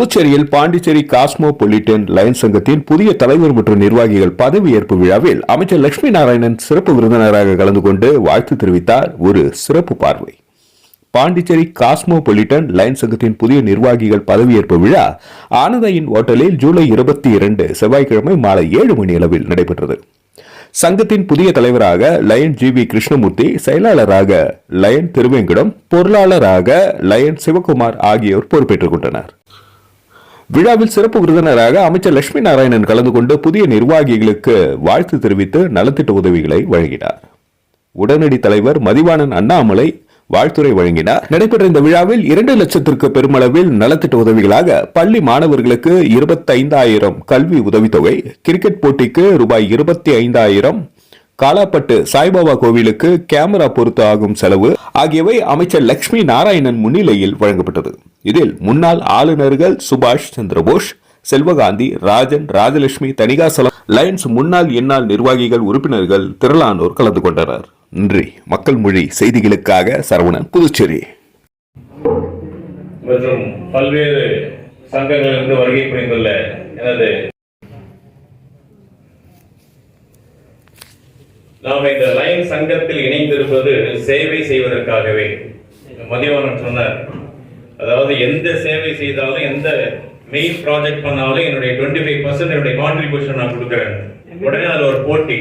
புதுச்சேரியில் Pondicherry cosmopolitan Lions சங்கத்தின் புதிய தலைவர் மற்றும் நிர்வாகிகள் பதவியேற்பு விழாவில் அமைச்சர் லட்சுமி நாராயணன் சிறப்பு விருந்தினராக கலந்து கொண்டு வாழ்த்து தெரிவித்தார் ஒரு சிறப்பு பார்வை. பாண்டிச்சேரி காஸ்மோபொலிட்டன் லயன்ஸ் சங்கத்தின் புதிய நிர்வாகிகள் பதவியேற்பு விழா ஆனந்தையின் ஓட்டலில் ஜூலை இருபத்தி இரண்டு செவ்வாய்க்கிழமை மாலை ஏழு மணி அளவில் நடைபெற்றது. சங்கத்தின் புதிய தலைவராக லயன் ஜி வி கிருஷ்ணமூர்த்தி செயலாளராக லயன் திருவேங்கடம் பொருளாளராக லயன் சிவகுமார் ஆகியோர் பொறுப்பேற்றுக் கொண்டனர். விழாவில் சிறப்பு விருந்தினராக அமைச்சர் லட்சுமி நாராயணன் கலந்து கொண்டு புதிய நிர்வாகிகளுக்கு வாழ்த்து தெரிவித்து நலத்திட்ட உதவிகளை வழங்கினார். உடனடி தலைவர் மதிவாணன் அண்ணாமலை வாழ்த்துறை வழங்கினார். நடைபெற்ற இந்த விழாவில் இரண்டு லட்சத்திற்கு பெருமளவில் நலத்திட்ட உதவிகளாக பள்ளி மாணவர்களுக்கு இருபத்தைந்தாயிரம் கல்வி உதவித்தொகை கிரிக்கெட் போட்டிக்கு ரூபாய் இருபத்தி ஐந்தாயிரம் காலாப்பட்டு சாய்பாபா கோவிலுக்கு கேமரா பொருத்த ஆகும் செலவு ஆகியவை அமைச்சர் லட்சுமி நாராயணன் முன்னிலையில் வழங்கப்பட்டது. இதில் முன்னாள் ஆளுநர்கள் சுபாஷ் சந்திரபோஸ் செல்வகாந்தி ராஜன் ராஜலட்சுமி தணிகாசலம் லயன்ஸ் முன்னாள் எந்நாள் நிர்வாகிகள் உறுப்பினர்கள் திரளானோர் கலந்து கொண்டனர். நன்றி மக்கள் மொழி செய்திகளுக்காக சரவணன் புதுச்சேரி. மற்றும் பல்வேறு சங்கங்களிலிருந்து வருகை புரிந்துள்ள எனது நாம் இந்த லைன் சங்கத்தில் இணைந்திருப்பது சேவை செய்வதற்காகவே. மதிவானன் சொன்னார். அதாவது எந்த சேவை செய்தாலும் எந்த மெயின் ப்ராஜெக்ட் பண்ணாலும் என்னுடைய டுவெண்ட்டி ஃபைவ் பர்சன்ட் என்னுடைய கான்ட்ரிபியூஷன் நான் கொடுக்குறேன். உடனே அதில் ஒரு போட்டி.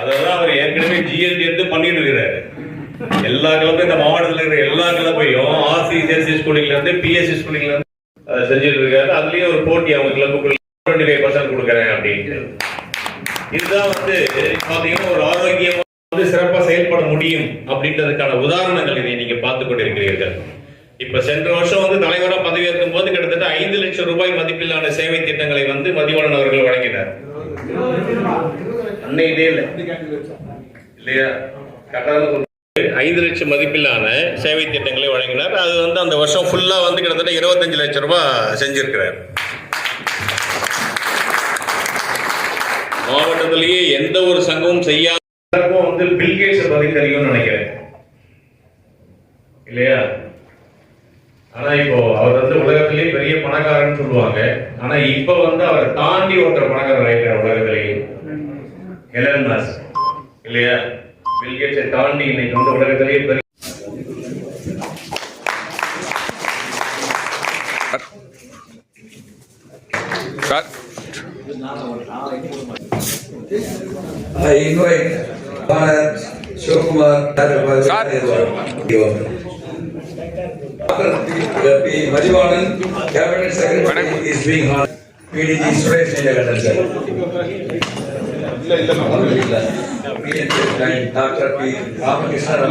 அதான் அவர் ஏற்கனவே ஜிஎஸ்டி எடுத்து பண்ணிட்டு இருக்கிறாரு. எல்லா கிளப்பும் இந்த மாவட்டத்தில் இருக்கிற எல்லா கிளப்பையும் ஆர்சிசிஎஸ்சி ஸ்கூலிங்ல இருந்து பிஎஸ்சி ஸ்கூலிங்ல இருந்து அதை செஞ்சுட்டு இருக்காரு. அதுலயும் ஒரு போட்டி அவங்க கிளப்புக்குள்ள டுவெண்ட்டி ஃபைவ் பர்சன்ட் கொடுக்குறேன் அப்படின்ட்டு. இதுதான் வந்து பார்த்தீங்கன்னா ஒரு ஆரோக்கியமான செயல்பட முடியும் அப்படின்றதுக்கான உதாரணங்கள் இதை நீங்க பார்த்து கொண்டிருக்கிறீர்கள். இப்ப சென்ற வருஷம் வந்து தலைவராக பதவியேற்கும் போது கிட்டத்தட்ட ஐந்து லட்சம் ரூபாய் மதிப்பிலான சேவை திட்டங்களை வந்து மதிவாளன் அவர்கள் வழங்கினார். அன்னை இதே இல்லை. இல்லையா? கட்டாயம் ஐந்து லட்சம் மதிப்பிலான சேவை திட்டங்களை வழங்கினார். அது வந்து அந்த வருஷம் ஃபுல்லா வந்து கிட்டத்தட்ட இருபத்தஞ்சு லட்சம் ரூபாய் செஞ்சிருக்கிறார். மாவட்டத்திலேயே எந்த ஒரு சங்கமும் செய்யாத சங்கம் வந்து பில்கேட்ஸ் பத்தி தெரியும்னு நினைக்கிறேன். இல்லையா? ஆனா இப்போ அவர் வந்து உலகத்திலேயே பெரிய பணக்காரன்னு சொல்லுவாங்க. ஆனா இப்ப வந்து அவர் தாண்டி ஒருத்தர் பணக்காரர் ஆயிட்டார் உலகத்திலேயே எலன் மாஸ்க் இல்லையா? பில்கேட்ஸை தாண்டி இன்னைக்கு வந்து உலகத்திலேயே பெரிய I invite Bharat Shivakumar P. Madhivanan, Cabinet Secretary is being honored. PDG Suresh Nijagadan sir. PN Dr. P. Ramakrishna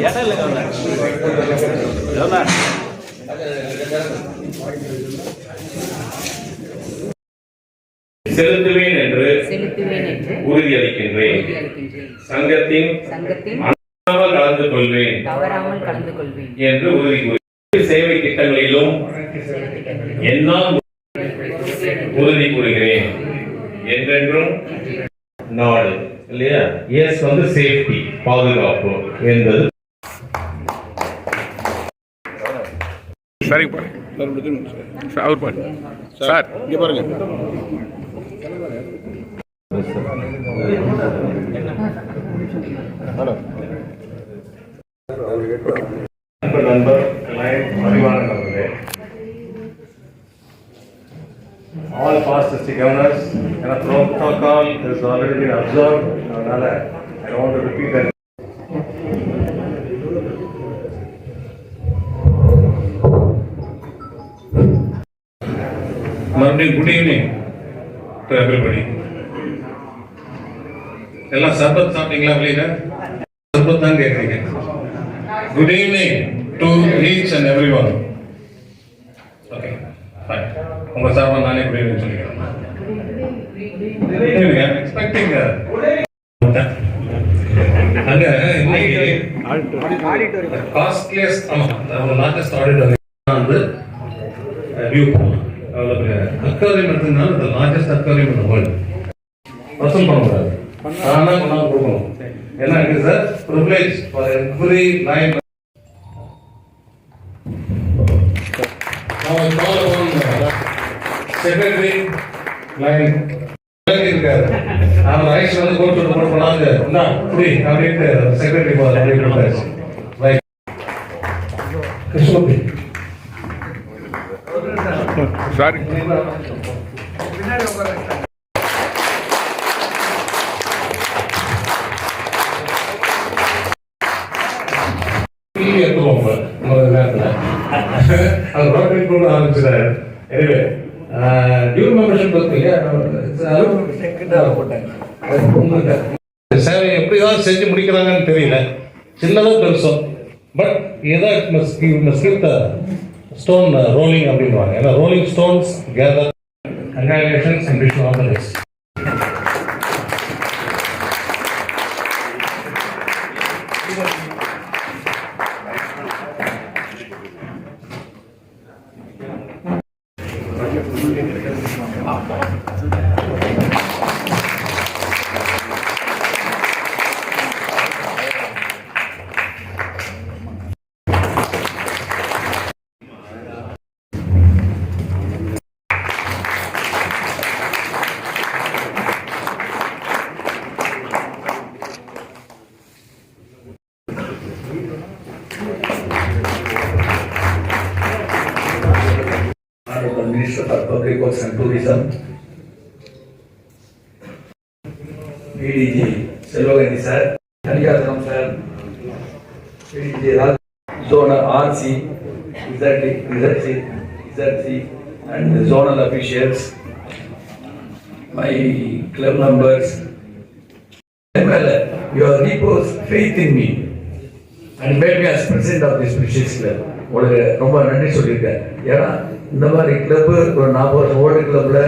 இடம் இல்லை கவர்னர் கவர்னர் அண்ணாமல் கலந்து கொள்வேன் தவறாமல் கலந்து கொள்வேன். என்று உறுதி கூறி சேவை திட்டங்களிலும் என்னால் உறுதி கூறுகிறேன். என்றென்றும் நாடு இல்லையா? எஸ் வந்து சேஃப்டி பாதுகாப்பு என்பது. சரிங்க பாருங்க. அவர் பாருங்க. சார் இங்கே பாருங்க. அன்பு நண்பர் பரிமாறங்களே all past district governors and a protocol has already been observed Now, அதனால i don't want to repeat that morning good evening to everybody Ella, எல்லாம் சர்பத் சாப்பிட்டீங்களா வெளியில good evening to each and every one okay உங்க சார்பாக நானே good evening சொல்லிக்கிறேன். Expecting அங்க இன்னைக்கு காஸ்ட்லியஸ்ட் ஆமா லார்ஜஸ்ட் வந்து வியூ போகலாம் அவ்வளோ பெரிய அக்வாரியம் எடுத்ததுனால இந்த லார்ஜஸ்ட் அக்வாரியம் இந்த வேர்ல்டு வசூல் பண்ணக்கூடாது ஆனால் கொடுக்கணும். ஏன்னா இது sir privilege for every line secretary line இருக்காரு. அவர் ரைஸ் வந்து கோட் வந்து போட்டு போனாங்க. இந்தா புடி அப்படின்ட்டு செக்ரட்டரி போவார் அப்படி கொடுத்தாச்சு ரைட் கிருஷ்ணமூர்த்தி சார் டிவி ஆரம்பிச்சிடாரு எனவே டியூ மெம்பர்ஷிப் சேவை எப்படி தான் செஞ்சு முடிக்கிறாங்கன்னு தெரியல. சின்னதோ பெருசோ. பட் ஏதோ ஸ்கிப் ஸ்டோன் ரோலிங் அப்படின்வாங்க ஏன்னா rolling stones gather congratulations and wish all the best Minister for Public Works and Tourism, PDG Selvagandi sir, Kaniyatram sir, PDG Raj, Zonal RC, ZC, ZC, ZC, and the zonal officials, my club members, MLA, your reposed faith in me and made me as president of this precious club. உங்களுக்கு ரொம்ப நன்றி சொல்லியிருக்கேன் ஏன்னா இந்த மாதிரி club ஒரு நாற்பது வருஷம் ஓல்டு கிளப்பில்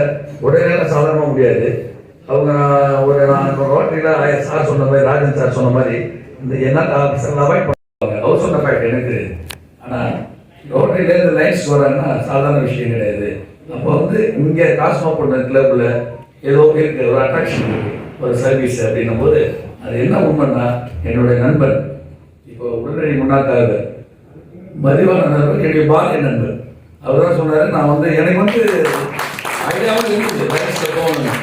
உடனே சாதாரண முடியாது. அவங்க நான் ஒரு நான் ரோட்டரியில் சார் சொன்ன மாதிரி ராஜன் சார் சொன்ன மாதிரி இந்த என்ன ஆஃபீஸர் அவாய்ட் பண்ணுவாங்க அவர் சொன்ன ஃபேக்ட் எனக்கு. ஆனால் ரோட்டரியில லைன்ஸ் வராங்கன்னா சாதாரண விஷயம் கிடையாது. அப்போ வந்து இங்கே காஸ்மோபொலிட்டன் கிளப்பில் ஏதோ இருக்கு ஒரு அட்ராக்ஷன் இருக்கு ஒரு சர்வீஸ் அப்படின்னும் போது அது என்ன உண்மைன்னா என்னுடைய நண்பன் இப்போ உடனடி முன்னாக்காக மதிவான நண்பர் என்னுடைய பாலிய நண்பர். அவர் தான் சொன்னாரு நான் வந்து எனக்கு வந்து ஐடியாவும் இருந்துச்சு. போகணும்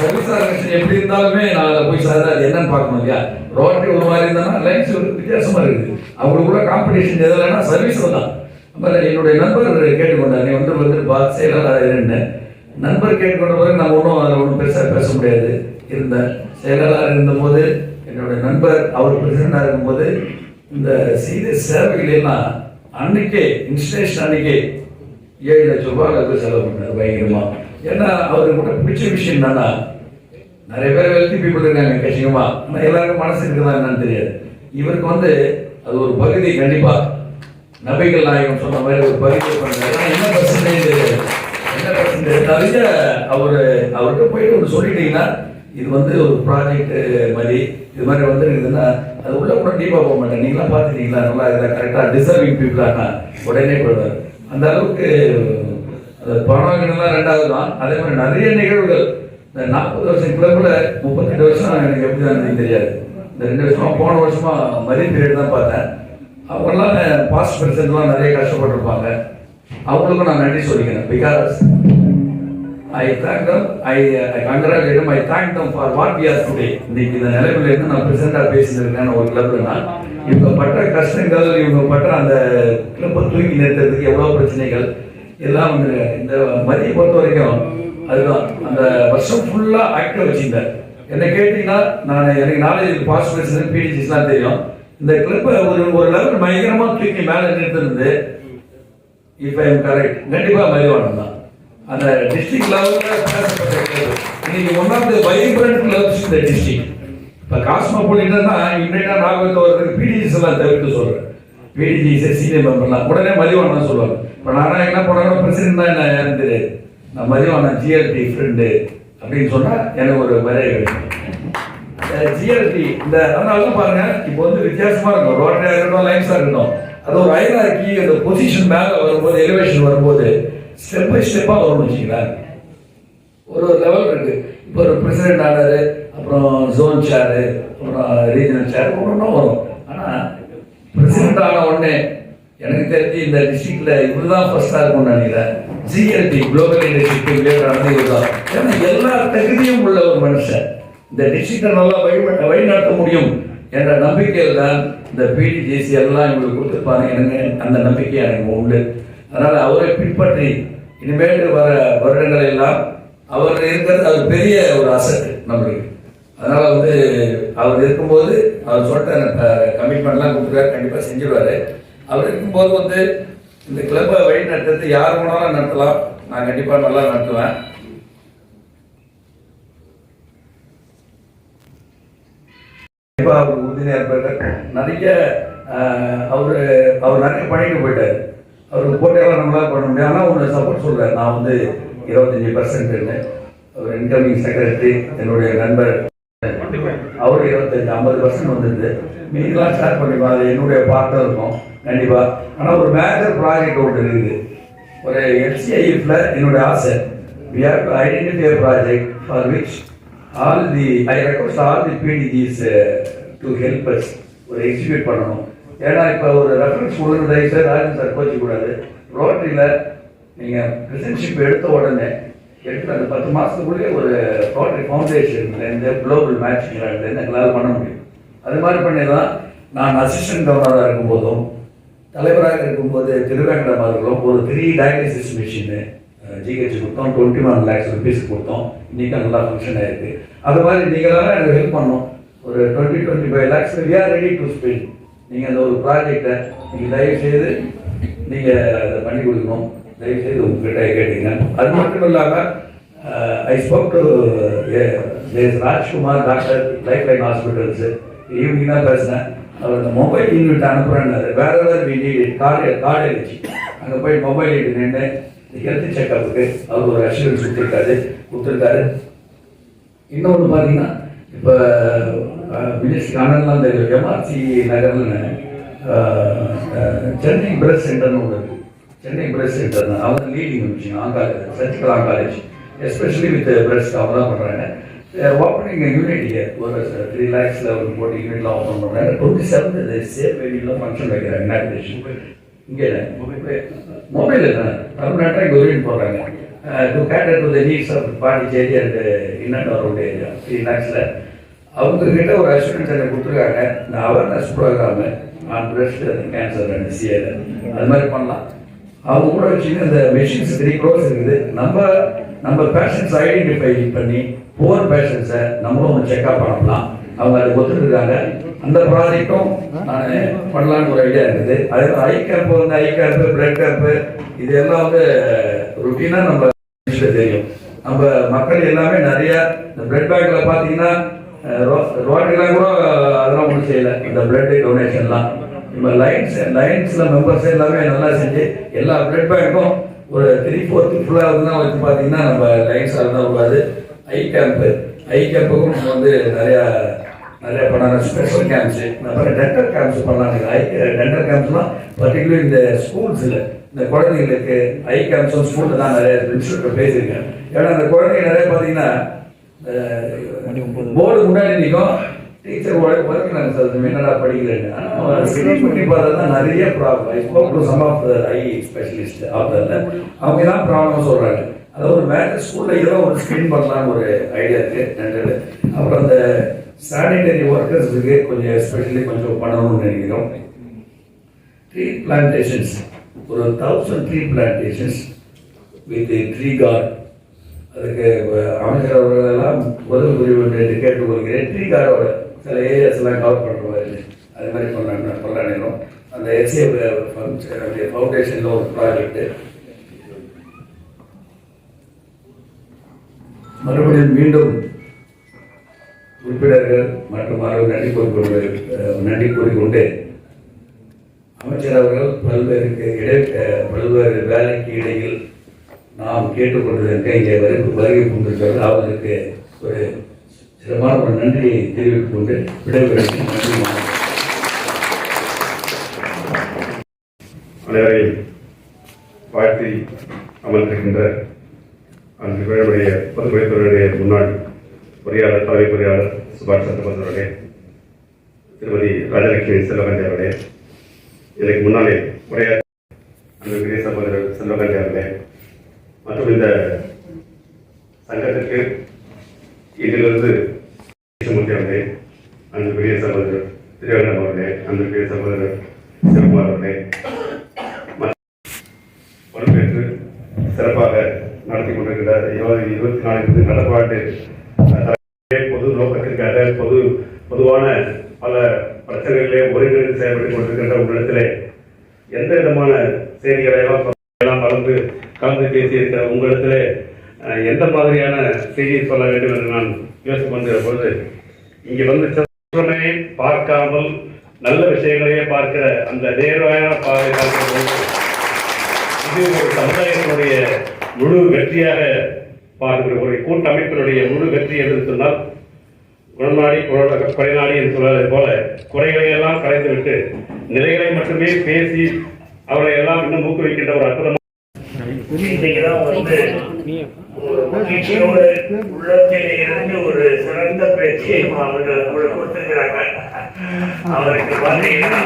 சர்வீஸ் ஆர்கனைசேஷன் எப்படி இருந்தாலுமே நான் அதில் போய் சார் அது என்னன்னு பார்க்கணும் இல்லையா? ரோட்டரி ஒரு மாதிரி இருந்தானா லைன்ஸ் ஒரு வித்தியாசமா இருக்குது. அவங்களுக்குள்ள காம்படிஷன் எதுலன்னா சர்வீஸ் தான். அப்புறம் என்னுடைய நண்பர் கேட்டுக்கொண்டார் நீ வந்து வந்து பா செயலாளர் இருன்னு. நண்பர் கேட்டுக்கொண்ட பிறகு நம்ம ஒன்றும் அதில் ஒன்றும் பெருசாக பேச முடியாது. இருந்தேன் செயலாளர் இருந்தபோது என்னுடைய நண்பர் அவர் பிரசிடண்டாக இருக்கும்போது இந்த செய்த சேவைகள் எல்லாம் அன்னைக்கே இன்ஸ்டலேஷன் அன்னைக்கே ஏழு லட்ச ரூபாய் அதுக்கு செலவு பண்ணார் பயங்கரமா. ஏன்னா அவருக்கு கூட பிடிச்ச விஷயம் என்னன்னா நிறைய பேர் வெல்தி பீப்புள் இருக்காங்க கட்சிகமா ஆனால் எல்லாருக்கும் மனசு இருக்குதா என்னன்னு தெரியாது. இவருக்கு வந்து அது ஒரு பகுதி கண்டிப்பா. நபிகள் நாயகம் சொன்ன மாதிரி ஒரு பகுதி பண்ணாரு என்ன பர்சன்டேஜ் என்ன பர்சன்டேஜ் தவிர அவர் அவர்கிட்ட போயிட்டு ஒன்று சொல்லிட்டீங்கன்னா இது வந்து ஒரு ப்ராஜெக்ட் மாதிரி இது மாதிரி வந்துருக்குதுன்னா அது உள்ள கூட டீப்பாக போக மாட்டேன் நீங்களாம் பார்த்துட்டீங்களா? நல்லா இதில் கரெக்டாக டிசர்விங் பீப்புளாக உடனே போயிடுவார். அந்த அளவுக்கு அது பணம் ரெண்டாவது தான் அதே மாதிரி நிறைய நிகழ்வுகள். இந்த நாற்பது வருஷத்துக்குள்ள முப்பத்தெட்டு வருஷம் எனக்கு எப்படி தான் தெரியாது. இந்த ரெண்டு வருஷமா போன வருஷமா மதிய பீரியட் தான் பார்த்தேன். அவங்கெல்லாம் பாஸ்ட் பிரசன்ட்லாம் நிறைய கஷ்டப்பட்டிருப்பாங்க. அவங்களுக்கும் நான் நன்றி சொல்லிக்கிறேன். Because I thank them I I congratulate I thank them for what we are today இன்னைக்கு இந்த நிலைமையில இருந்து நான் பிரசிடண்டா பேசியிருக்கேன் ஒரு கிளப்னா இவங்க பட்ட கஷ்டங்கள் இவங்க பட்ட அந்த கிளப்பை தூக்கி நிறுத்துறதுக்கு எவ்வளோ பிரச்சனைகள் எல்லாம் வந்து இந்த மதியை பொறுத்த வரைக்கும் அதுதான். அந்த வருஷம் ஃபுல்லாக ஆக்டிவ் வச்சிருந்தார் என்ன கேட்டீங்கன்னா நான் எனக்கு நாலேஜ் பாஸ் பிரசிடன்ட் பிடிஜிஸ்லாம் தெரியும். இந்த கிளப்பை ஒரு ஒரு லெவல் பயங்கரமாக தூக்கி மேலே நிறுத்திருந்து இப்போ ஐ எம் கரெக்ட் கண்டிப்பாக மதிவானம் தான். அந்த டிஸ்ட்ரிக்ட் லெவலில் இன்னைக்கு one of the vibrant clubs இந்த டிஸ்ட்ரிக்ட் இப்போ காஸ்மோபாலிட்டன்னா இம்மிடியா நாகரிகத்தில் வரதுக்கு பிடிஜிஸ் எல்லாம் தவிர்த்து சொல்கிறேன் பிடிஜிஸ் சீனியர் மெம்பர்லாம் உடனே மதிவானா சொல்லுவாங்க இப்போ நான் என்ன பண்ணணும்? பிரசிடென்ட் தான் என்ன யாருன்னு தெரியாது. நான் மதிவானா ஜிஎல்டி ஃப்ரெண்டு அப்படின்னு சொன்னால் எனக்கு ஒரு மரியாதை கிடைக்கும். ஜிஎல்டி இந்த அதனால பாருங்க இப்போ வந்து வித்தியாசமாக இருக்கும் ரோட்டரியா இருக்கட்டும் லைன்ஸாக இருக்கட்டும் அது ஒரு ஐராக்கி அந்த பொசிஷன் மேலே வரும்போது எலிவேஷன் வரும்போது ஸ்டெப் பை ஸ்டெப்பாக வரும்னு வச்சுக்கலாம் ஒரு ஒரு லெவல் இருக்கு. இப்போ ஒரு பிரசிடென்ட் ஆனாரு அப்புறம் ஜோன் சேரு அப்புறம் ரீஜனல் சேர் ஒன்றும் வரும். ஆனால் பிரசிடென்ட் ஆன உடனே எனக்கு தெரிஞ்சு இந்த டிஸ்ட்ரிக்ட்ல இவர் தான் ஃபர்ஸ்டாக இருக்கும்னு நினைக்கிறேன். ஜிஎல்டி குளோபல் லீடர்ஷிப் லீடர் ஆனது இவர் தான் ஏன்னா எல்லா தகுதியும் உள்ள ஒரு மனுஷன். இந்த டிஸ்ட்ரிக்டை நல்லா வழி வழிநடத்த முடியும் என்ற நம்பிக்கையில் தான் இந்த பிடிஜிசி எல்லாம் இவங்களுக்கு கொடுத்துருப்பாங்க. எனக்கு அந்த நம்பிக்கை எனக்கு உண்டு. அதனால் அவரை பின்பற்றி இனிமேல் வர வருடங்கள் எல்லாம் அவர் இருக்கிறது அது பெரிய ஒரு அசட்டு நம்மளுக்கு. அதனால வந்து அவர் இருக்கும்போது அவர் சொல்லிட்ட கமிட்மெண்ட்லாம் கொடுத்துருக்காரு. கண்டிப்பாக செஞ்சிருவாரு. அவர் இருக்கும்போது வந்து இந்த கிளப்பை வழி நடத்துறது யார் வேணாலும் நடத்தலாம். நான் கண்டிப்பாக நல்லா நடத்துவேன். கண்டிப்பாக அவர் உறுதுணையாக இருப்பார். நிறைய அவர் அவர் நிறைய பணிக்கு போயிட்டாரு. அவருக்கு போட்டியெல்லாம் நம்மளால் பண்ண முடியும் ஆனால் ஒன்று சப்போர்ட் சொல்கிறேன் நான் வந்து இருபத்தஞ்சி பர்சன்ட்னு அவர் இன்கமிங் செக்ரட்டரி என்னுடைய நண்பர். அவர் இருபத்தஞ்சு ஐம்பது பர்சன்ட் வந்துருது நீங்களாம் ஸ்டார்ட் பண்ணிப்பா அது என்னுடைய பார்ட்னர் இருக்கும். கண்டிப்பாக ஆனால் ஒரு மேஜர் ப்ராஜெக்ட் ஒன்று இருக்குது. ஒரு எஃப்சிஐஎஃப்ல என்னுடைய ஆசை. We have to identify a project for which all the I request all the PDGs uh, to ஒரு எக்ஸிக்யூட் பண்ணணும். ஏன்னா இப்போ ஒரு ரெஃபரன்ஸ் கொடுக்குற சார் ராஜன் சார் கோச்சிக்கூடாது ரோட்டரியில் நீங்கள் பிரசன்ஷிப் எடுத்த உடனே எடுத்து அந்த பத்து மாதத்துக்குள்ளே ஒரு ரோட்டரி ஃபவுண்டேஷன்லேருந்து குளோபல் மேட்ச்லேருந்து எங்களால் பண்ண முடியும். அது மாதிரி பண்ணி தான் நான் அசிஸ்டன்ட் கவர்னராக இருக்கும்போதும் தலைவராக இருக்கும்போது திருவேங்கடம் அவர்களும் ஒரு த்ரீ டயாலிசிஸ் மிஷினு ஜிஹெச் கொடுத்தோம். டுவெண்ட்டி ஒன் லேக்ஸ் ருபீஸ் கொடுத்தோம். இன்னைக்கு நல்லா ஃபங்க்ஷன் ஆகிருக்கு அது மாதிரி நீங்களாம் எனக்கு ஹெல்ப் பண்ணோம். ஒரு twenty twenty five lakhs we are ready to spend நீங்கள் அந்த ஒரு ப்ராஜெக்டை நீங்கள் தயவு செய்து நீங்கள் அதை பண்ணி கொடுக்கணும். தயவுசெய்து உங்ககிட்ட கேட்டீங்க. அது மட்டும் இல்லாமல் I spoke to Rajkumar doctor lifeline hospitals evening தான் பேசினேன். அவர் அந்த மொபைல் யூனிட் அனுப்புறேன்னாரு. வேற வேறு வி நீட் கார்டு கார்டு இருந்துச்சு அங்கே போய் மொபைல் யூனிட் நின்று ஹெல்த் செக்கப்புக்கு அவர் ஒரு அஷூரன்ஸ் கொடுத்துருக்காரு. கொடுத்துருக்காரு. இன்னொன்று பார்த்தீங்கன்னா இப்போ மினிஸ்டர் ஆனந்த்லாம் தெரியும் எம்ஆர்சி நகர்னு சென்னை பிரஸ் சென்டர்னு ஒன்று சென்னை பிரஸ் சென்டர் அவங்க லீடிங் விஷயம் oncology surgical oncology especially with breast அவங்க தான் பண்ணுறாங்க ஓப்பனிங் யூனிட் இயர் ஒரு த்ரீ லேக்ஸில் ஒரு போட்டு யூனிட்லாம் ஓப்பன் பண்ணுறாங்க டுவெண்ட்டி செவன்த் சேஃப் வேடியில் ஃபங்க்ஷன் வைக்கிறாங்க இனாகிரேஷன் இங்கே மொபைல் பர்மனெண்ட்டாக இங்கே யூனிட் போடுறாங்க. To cater to the needs of Pondicherry and inner area three லேக்ஸில் அவங்கக்கிட்ட ஒரு அஷூரன்ஸ் எனக்கு கொடுத்துருக்காங்க. இந்த awareness programme on breast cancer and சிஏல அது மாதிரி பண்ணலாம். அவங்க கூட வச்சுன்னு இந்த மெஷின்ஸ் த்ரீ க்ரோஸ் இருக்குது. நம்ம நம்ம பேஷன்ஸ் ஐடென்டிஃபை பண்ணி புவர் பேஷன்ஸை நம்மளும் செக்அப் பண்ணலாம். அவங்க அதை ஒத்துட்டுருக்காங்க அந்த ப்ராஜெக்டும் நான் பண்ணலான்னு ஒரு ஐடியா இருக்குது. அதே ஐ கேம்ப் வந்து ஐ கேம்ப் பிளட் கேம்ப் இது எல்லாம் வந்து ருட்டீனாக நம்ம தெரியும். நம்ம மக்கள் எல்லாமே நிறைய இந்த பிளட் பேங்க்ல பார்த்தீங்கன்னா ரோட்டெல்லாம் கூட அதெல்லாம் ஒன்றும் செய்யலை. இந்த பிளட் டொனேஷன்லாம் நம்ம லைன்ஸ் லைன்ஸ்ல மெம்பர்ஸ் எல்லாமே நல்லா செஞ்சு எல்லா பிளட் பேங்க்கும் ஒரு த்ரீ ஃபோர்த்து ஃபுல்லாக தான் வச்சு பார்த்தீங்கன்னா நம்ம லைன்ஸ் தான் உள்ளது. ஐ கேம்ப் ஐ கேம்புக்கும் நம்ம வந்து நிறையா நிறைய பண்ணலாம். ஸ்பெஷல் கேம்ப்ஸ் அப்புறம் டென்டல் கேம்ப்ஸ் பண்ணலாம். ஐ டென்டல் கேம்ப்ஸ்லாம் பர்டிகுலர் இந்த ஸ்கூல்ஸில் இந்த குழந்தைங்களுக்கு ஐ கேம்ப்ஸும் ஸ்கூலில் தான் நிறைய இன்ஸ்டியூட்டில் பேசியிருக்கேன் ஏன்னா அந்த குழந்தைங்க நிறைய பார்த்தீங்கன்னா போர்டு முன்னாடி நிற்கும் டீச்சர் ஒர்க்கிறாங்க சார் என்னடா படிக்கிறேன்னு. ஆனால் ஸ்கிரீன் பண்ணி பார்த்தா நிறைய problem to some of the eye specialist ஆஃப்டர்ல அவங்க தான் ப்ராப்ளம் சொல்கிறாங்க அதாவது ஒரு மேலே ஸ்கூலில் ஏதோ ஒரு ஸ்க்ரீன் பண்ணலாம்னு ஒரு ஐடியா இருக்கு ரெண்டு அப்புறம் அந்த சானிடரி ஒர்க்கர்ஸுக்கு கொஞ்சம் எஸ்பெஷலி கொஞ்சம் பண்ணணும்னு நினைக்கிறோம். ட்ரீ பிளான்டேஷன்ஸ் ஒரு thousand tree plantations with tree guard அதுக்கு அமைச்சர் அவர்களெல்லாம் உதவி புரிய கேட்டுக்கொள்கிறேன். ட்ரீ கார்டோட சில ஏரியாஸ்லாம் கவர் பண்ணுற மாதிரி அது மாதிரி பண்ண பண்ணணும் அந்த எஸ்ஏ ஃபவுண்டேஷனில் ஒரு ப்ராஜெக்ட்டு மறுபடியும் மீண்டும் உறுப்பினர்கள் மற்றும் அவர்கள் நன்றி கூறிக்கொண்டு நன்றி கூறிக்கொண்டு அமைச்சர் அவர்கள் பல்வேறு இடை பல்வேறு வேலைக்கு இடையில் நாம் கேட்டுக்கொண்டதற்கு இங்கே வருகை வருகை கொண்டிருக்கிறது அவர்களுக்கு ஒரு சிறப்பான ஒரு நன்றியை தெரிவித்துக் கொண்டு விடைபெறுகிறேன். நன்றி அனைவரையும் வாழ்த்தி அமர்ந்திருக்கின்ற அந்த பேருடைய பொதுப்பணித்துறையுடைய முன்னாள் பொறியாளர் தலைமை பொறியாளர் சுபாஷ் சந்திரபோஸ் திருமதி ராஜலட்சுமி செல்வகண்டி அவர்களே இதற்கு முன்னாலே உரையாற்ற அன்புக்குரிய சகோதரர் செல்வகண்டி அவர்களே மற்றும் இந்த சங்கத்திற்கு இதிலிருந்து கிருஷ்ணமூர்த்தி அவர்களே அன்புக்குரிய சகோதரர் திருவண்ணம் அவர்களே அன்புக்குரிய சகோதரர் சிவகுமார் அவர்களே. பொறுப்பேற்று சிறப்பாக நடத்தி கொண்டிருக்கிற இருபது இருபத்தி நான்கு நடப்பாட்டு பொது நோக்கத்திற்காக பொது பொதுவான பல பிரச்சனைகளிலே ஒருங்கிணைந்து செயல்பட்டுக் கொண்டிருக்கின்ற உங்களிடத்திலே எந்த விதமான செய்திகளையெல்லாம் எல்லாம் கலந்து கலந்து பேசியிருக்கிற உங்களிடத்திலே எந்த மாதிரியான செய்தியை சொல்ல வேண்டும் என்று நான் யோசித்து கொண்டிருக்கிற பொழுது இங்கே வந்து சற்றமே பார்க்காமல் நல்ல விஷயங்களையே பார்க்கிற அந்த நேர்வாயான பார்வை பார்க்கிறது இது ஒரு சமுதாயத்தினுடைய முழு வெற்றியாக பார்க்கிற ஒரு கூட்டமைப்பினுடைய முழு வெற்றி என்று சொன்னால் குணநாடி குறைநாடி என்று சொல்வதை போல குறைகளை எல்லாம் கலைந்துவிட்டு நிலைகளை மட்டுமே பேசி அவரை எல்லாம் இன்னும் ஊக்குவிக்கின்ற ஒரு அற்புதமான இன்னைக்குதான் வந்து ஒரு மகிழ்ச்சியோடு உள்ளத்திலே இருந்து ஒரு சிறந்த பேச்சை அவங்க உங்களுக்கு அவருக்கு பார்த்தீங்கன்னா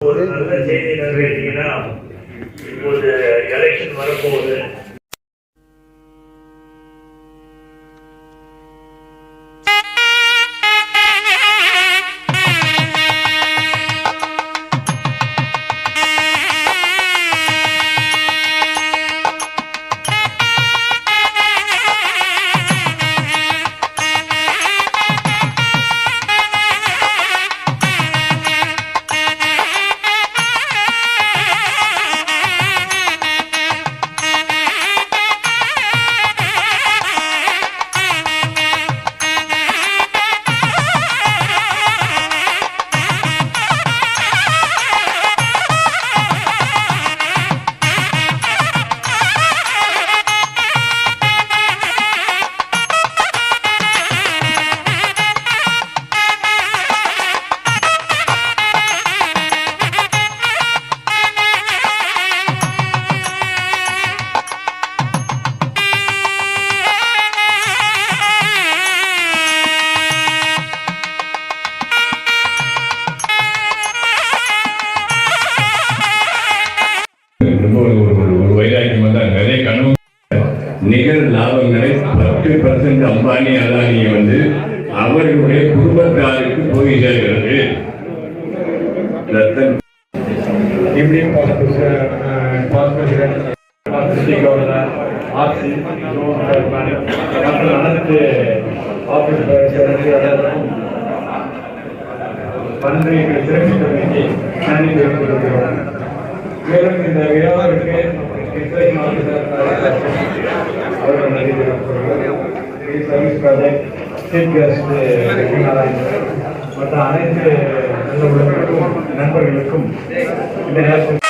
ஒரு நல்ல செய்தி என்ன கேட்டீங்கன்னா இப்போது எலெக்ஷன் வரப்போகுது Evening Hospital, Hospital, Hospital, RC மற்றும் அனைத்து ஆபீஸ் பன்றிகளை சிறப்பிக்க வேண்டி நன்றி தெரிவித்துள்ளோம் மேலும் இந்த விழாவிற்கு அவர்கள் நன்றி மற்ற அனைத்து நண்பர்களுக்கும் இந்த நேரத்தில்